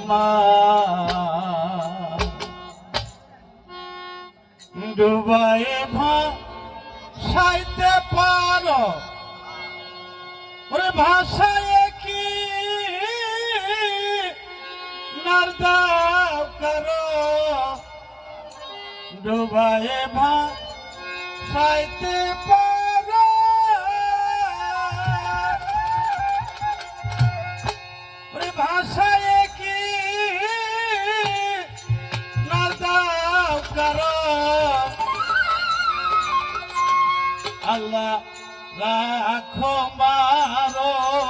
আমার। ডুবাই ভাসাইতে পারো। ওরে ভাষায় কি? নারদাও করো। ডুবাই ভাসাইতে পারো। ধারণ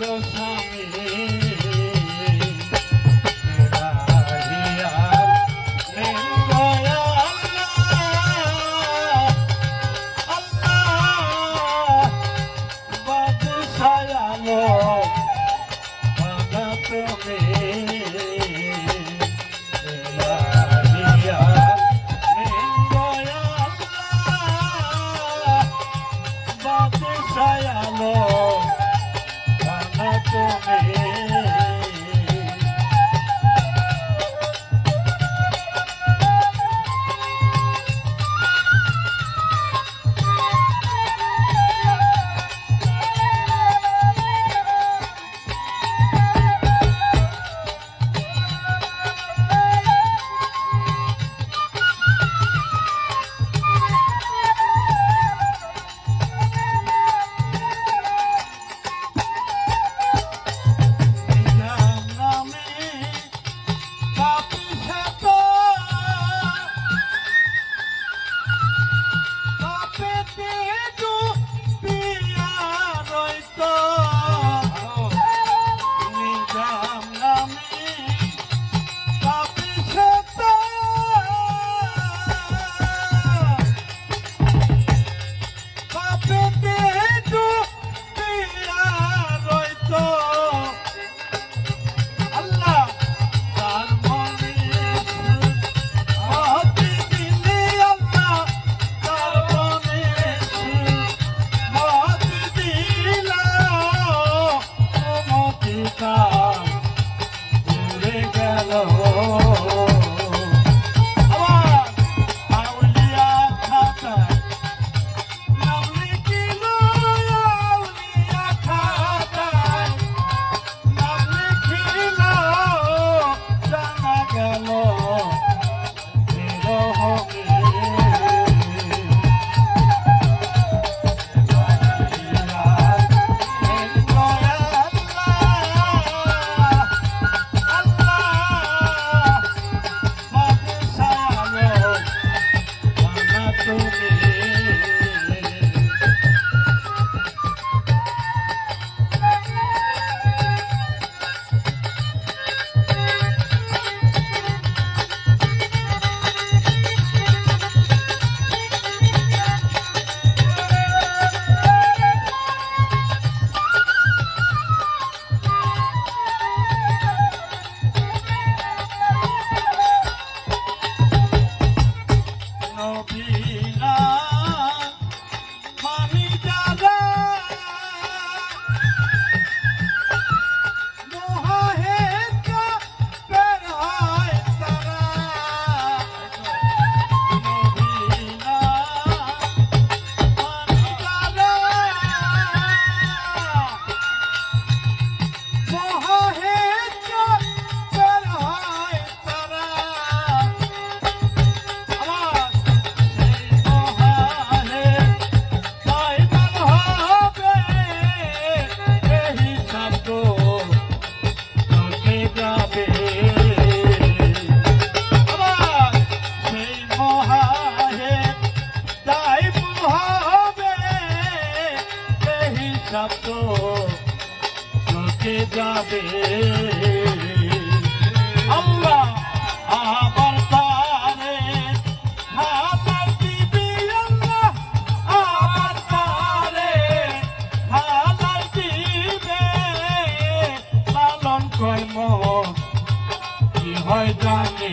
Go. শব্দ চোখে যাবে। আমরা আবার তারে আবার দিবি আমরা আবার তারে আবার দিবে পালন কর্ম কি হয় জানে?